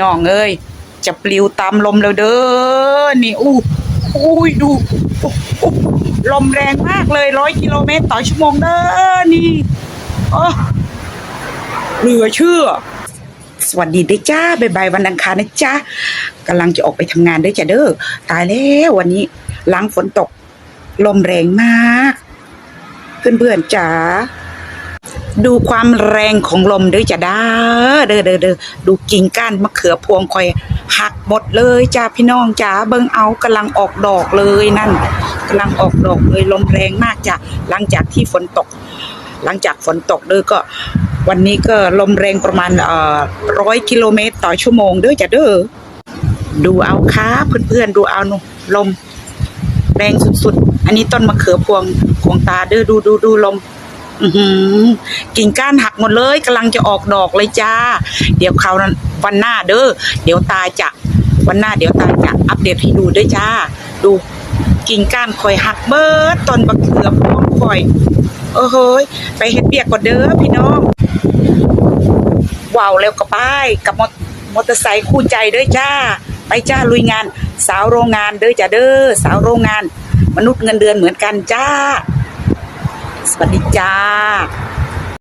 น้องเอ้ยจะปลิวตามลมแล้วเด้อนี่อู้อุ้ยดูลมแรงมากเลยร้อยกิโลเมตรต่อชั่วโมงเด้อนี่โอ้เหลือเชื่อ สวัสดีด้วยจ้าบ๊ายบายวันอังคารนะจ้ากำลังจะออกไปทำงานด้วยจ้ะเด้อตายแล้ววันนี้ล้างฝนตก ลมแรงมาก เพื่อนๆจ๋า ดูความแรงของลมเด้อจ้ะด้าเด้อเด้อเด้อดูกิ่งก้านมะเขือพวงคอยหักหมดเลยจ้าพี่น้องจ๋าเบิ่งเอากำลังออกดอกเลยนั่นกำลังออกดอกเลยลมแรงมากจ้ะหลังจากที่ฝนตก หลังจากฝนตกเด้อก็วันนี้ก็ลมแรงประมาณเอ่อร้อยกิโลเมตรต่อชั่วโมงเด้อจ้ะเด้อดูเอาค่ะเพื่อนๆดูเอานูลมแรงสุดๆ อันนี้ต้นมะเขือพวงของตาเด้อดูดูดูลม กิ่งก้านหักหมดเลยกำลังจะออกดอกเลยจ้า เดี๋ยวคราวันหน้าเด้อเดี๋ยวตาจะวันหน้าเดี๋ยวตาจะอัปเดตให้ดูด้วยจ้า ดูกิ่งก้านคอยหักเบิดต้นมะเขือพวงคอยโอ้โหยไปเฮ็ดเบียกก่อนเด้อพี่น้องว้าวแล้วก็ไปกับมอมอเตอร์ไซค์คู่ใจเด้อจ้า ไปจ้าลุยงาน สาวโรงงานเด้อจ้าเด้อสาวโรงงาน มนุษย์เงินเดือนเหมือนกันจ้า วัสดีจ้า